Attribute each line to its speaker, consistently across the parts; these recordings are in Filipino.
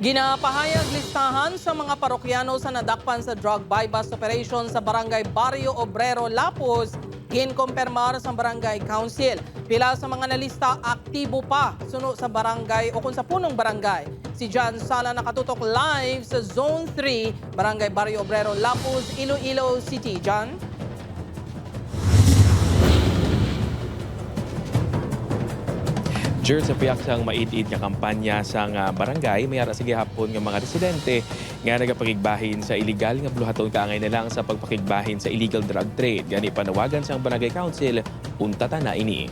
Speaker 1: Ginapahayag listahan sa mga parokyano sa nadakpan sa drug buy-bust operation sa Barangay Barrio Obrero, Lapuz, ginkompermar sa Barangay Council. Pila sa mga nalista aktibo pa suno sa barangay o kung sa punong barangay. Si John Sala nakatutok live sa Zone 3, Barangay Barrio Obrero, Lapuz, Iloilo City. John?
Speaker 2: Jer sa piyak sang maid-id nga kampanya sa nga barangay mayara sige hapon nga mga residente nga nagapakigbahin sa illegal nga buluhaton kaangay na lang sa pagpakigbahin sa illegal drug trade gani panawagan sang barangay council untata na ini.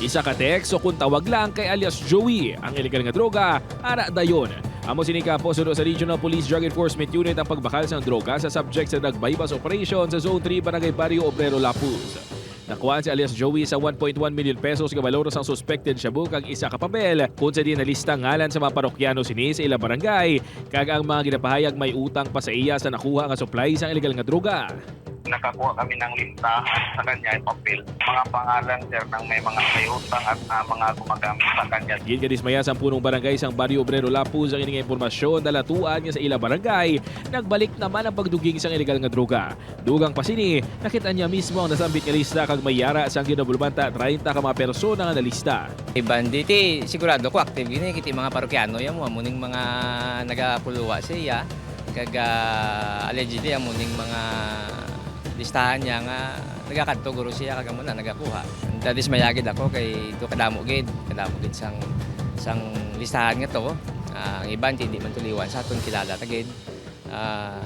Speaker 3: Isa ka text o kung tawag lang kay alias Joey, ang illegal nga droga, ara dayon. Amo sinika po suno sa Regional Police Drug Enforcement Unit ang pagbakal sa droga sa subject sa nagbaybas operation sa Zone 3 Barangay Barrio Obrero Lapuz. Nakuha si alias Joey sa 1.1 million pesos nga valor sang suspected shabu kag isa ka papel kung sa di nalista ngalan sa mga parokyano sini sa ilang barangay kag ang mga ginapahayag may utang pa sa iya sa nakuha nga supply sa illegal nga droga.
Speaker 4: Nakakuha kami ng listahan sa kanya papel. Mga pangalan, sir, ng may mga may utang at ah, mga gumagamit sa kanya.
Speaker 3: Gin kadismaya sa punong barangay sang Barrio Obrero Lapuz ang ining impormasyon dalatuan niya sa ila barangay. Nagbalik naman ang pagduging sang illegal nga droga. Dugang pa sini, nakita niya mismo ang nasambit nga lista kag may yara sang ginabulbanta 30 ka mga persona nga nalista.
Speaker 5: Eh, banditi, sigurado ko active yun eh, kiti mga parokyano yan mo, amuning mga nagapuluwa siya, kag ah, allegedly amuning mga listahan niya nga nagakadto guro siya kag amo na nagakuha. Dadis mayagid ako kay ito kadamo gid, kadamo gid sang sang listahan nga to. Ah, ang iban hindi man tuliwan sa aton kilala tagid. Ah,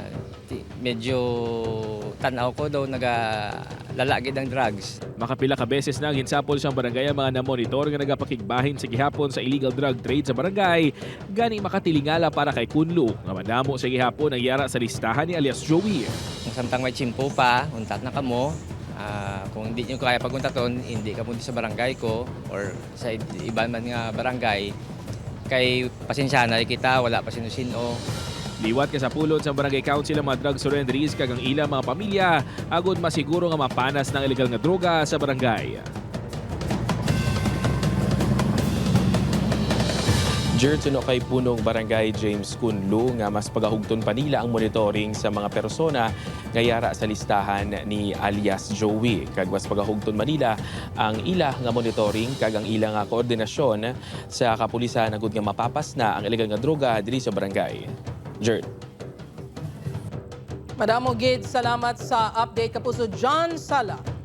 Speaker 5: ti- medyo tanaw ko daw naga lalagid ang drugs.
Speaker 3: Makapila ka beses na ginsapol siyang barangay ang mga namonitor nga nagapakigbahin sa gihapon sa illegal drug trade sa barangay. Gani makatilingala para kay Kunlo nga madamo sa gihapon ang yara sa listahan ni alias Joey.
Speaker 5: Samtang may chimpo pa, untat na kamo. Ah, kung hindi nyo kaya paguntaton, hindi ka punta sa barangay ko or sa iba man nga barangay, kay pasensya na kita, wala pa sino-sino.
Speaker 3: Liwat ka sa pulot sa barangay council ang mga drug surrenderies kag ang ilang mga pamilya agud masiguro nga mapanas ng illegal nga droga sa barangay.
Speaker 2: Jer suno kay punong barangay James Kunlu nga mas pagahugton pa nila ang monitoring sa mga persona nga yara sa listahan ni alias Joey kag mas pagahugton Manila ang ila nga monitoring kag ang ila nga koordinasyon sa kapulisan agud nga mapapas na ang illegal nga droga diri sa barangay. Jer.
Speaker 1: Madamo gid salamat sa update kapuso John Sala.